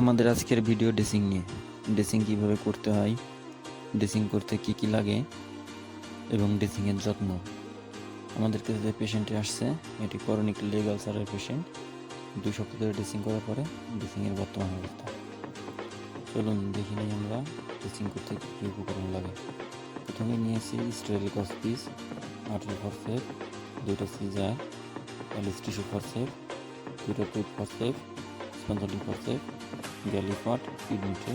আমাদের আজকের video dressing নিয়ে। ড্রেসিং কীভাবে করতে হয় ড্রেসিং করতে কি কি লাগে, এবং ড্রেসিংয়ের যত্ন। আমাদের কাছে যে পেশেন্টটি আসছে, এটি করনিক লেগ আলসারের পেশেন্ট দুই সপ্তাহ ধরে ড্রেসিং করার পরে ড্রেসিংয়ের বর্তমান অবস্থা। চলুন দেখি নিই আমরা ড্রেসিং করতে কী কী উপকরণ লাগে। প্রথমে নিয়েছি স্টেরিল কস পিস আঠেরো ফরসেপ দুইটা সিজার অ্যালিস ফরসেপ দুটো টুথ ফরসেপ স্পঞ্জলিং ফরসেপ গ্যালিপট কিডনিটে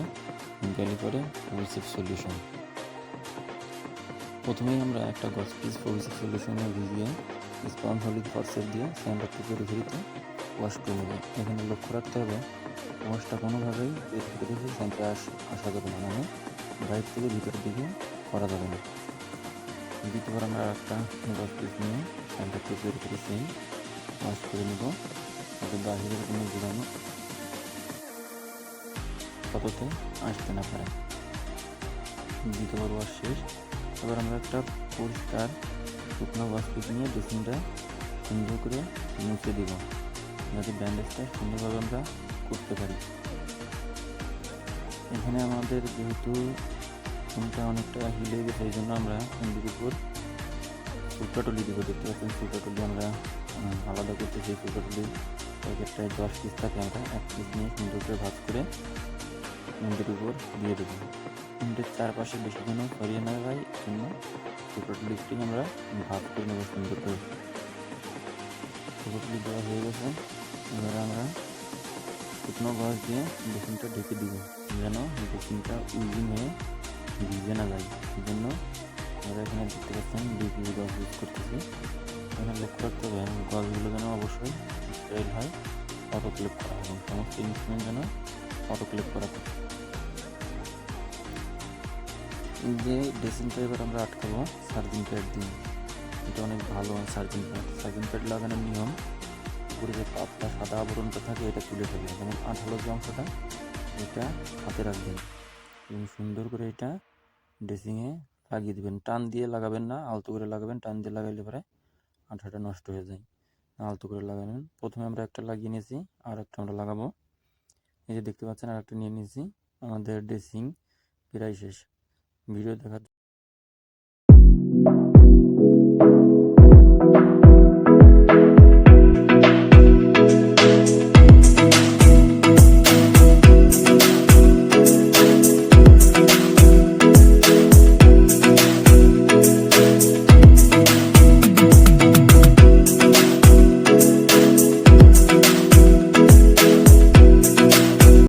গ্যালিপটে প্রভিসিভ সলিউশন। প্রথমেই আমরা একটা গছ পিস প্রভিসিভ সলিউশনে ভিজিয়ে স্পন হলিড ফরসেপ দিয়ে স্যান্ডারটি পরিফেরিতে ওয়াশ করে নেব। এখানে লক্ষ্য রাখতে হবে ওয়াশটা কোনোভাবেই দেখে স্যান্ডে আস যাবে না মানে বাইরে থেকে ভিতরের দিকে করা যাবে না। দ্বিতীয়বার আমরা একটা গছ পিস নিয়ে স্যান্ডারটি বের করে সেই ওয়াশ করে নেব, যাতে বাহিরের কোনো জীবাণু কততে আসতে না পারে। দ্বিতীয়বার ওয়াশ শেষ। এবার আমরা একটা পরিষ্কার শুকনো পিস নিয়ে ড্রেসিংটা সুন্দর করে মুছে দিব, যাতে ব্যান্ডেজটা সুন্দরভাবে আমরা করতে পারি। এখানে আমাদের যেহেতু ফোনটা অনেকটা হিলে গেছে, এই জন্য আমরা ফোনটির উপর সুলকাটলি দিব। দেখতে পাচ্ছেন সুলকাটলি আমরা আলাদা করতে সেই সুলকাটলি প্যাকেটটায় দশ পিস থাকে, আমরা এক পিস নিয়ে সুন্দর করে ভাজ করে মুন্ডের উপর দিয়ে দেবো। মুন্ডের চারপাশে বেশি যেন সরিয়ে না যায় জন্য সুলকাটলি স্টিক আমরা ভাজ করে নেব সুন্দর করে। সুলকাটলি দেওয়া হয়ে গেছে। এবার আমরা শুকনো গাছ দিয়ে বেসিনটা ঢেকে দিব। যেন বেসিনটা উইজিং হয়ে ভিজে না যায়। সেই জন্য আমরা এখানে দেখতে পাচ্ছেন দুই গাছ ইউজ করতেছি। এখানে লক্ষ্য রাখতে হবে গাছগুলো যেন অবশ্যই স্টাইল হয় অটোক্লিপ করা হয়। এবং সমস্ত ইনস্ট্রুমেন্ট যেন অটোক্লিপ করা থাকে এই যে ড্রেসিংটা এবার আমরা আটকাবো সার্জিং প্যাড দিয়ে। এটা অনেক ভালো সার্জিং প্যাড। সার্জিং প্যাড লাগানোর নিয়ম, উপরে যে পাতলা সাদা আবরণটা থাকে, এটা তুলে ফেলবেন যেমন আঠালো যে অংশটা, এটা হাতে রাখবেন। এবং সুন্দর করে এটা ড্রেসিংয়ে লাগিয়ে দেবেন। টান দিয়ে লাগাবেন না, আলতো করে লাগাবেন। টান দিয়ে লাগাইলে পরে আঠাটা নষ্ট হয়ে যায়। আলতো করে লাগাবেন। প্রথমে আমরা একটা লাগিয়ে নিয়েছি আর একটা আমরা লাগাবো। এই যে দেখতে পাচ্ছেন আর একটা নিয়ে নিয়েছি। আমাদের ড্রেসিং প্রায় শেষ। ভিডিও দেখার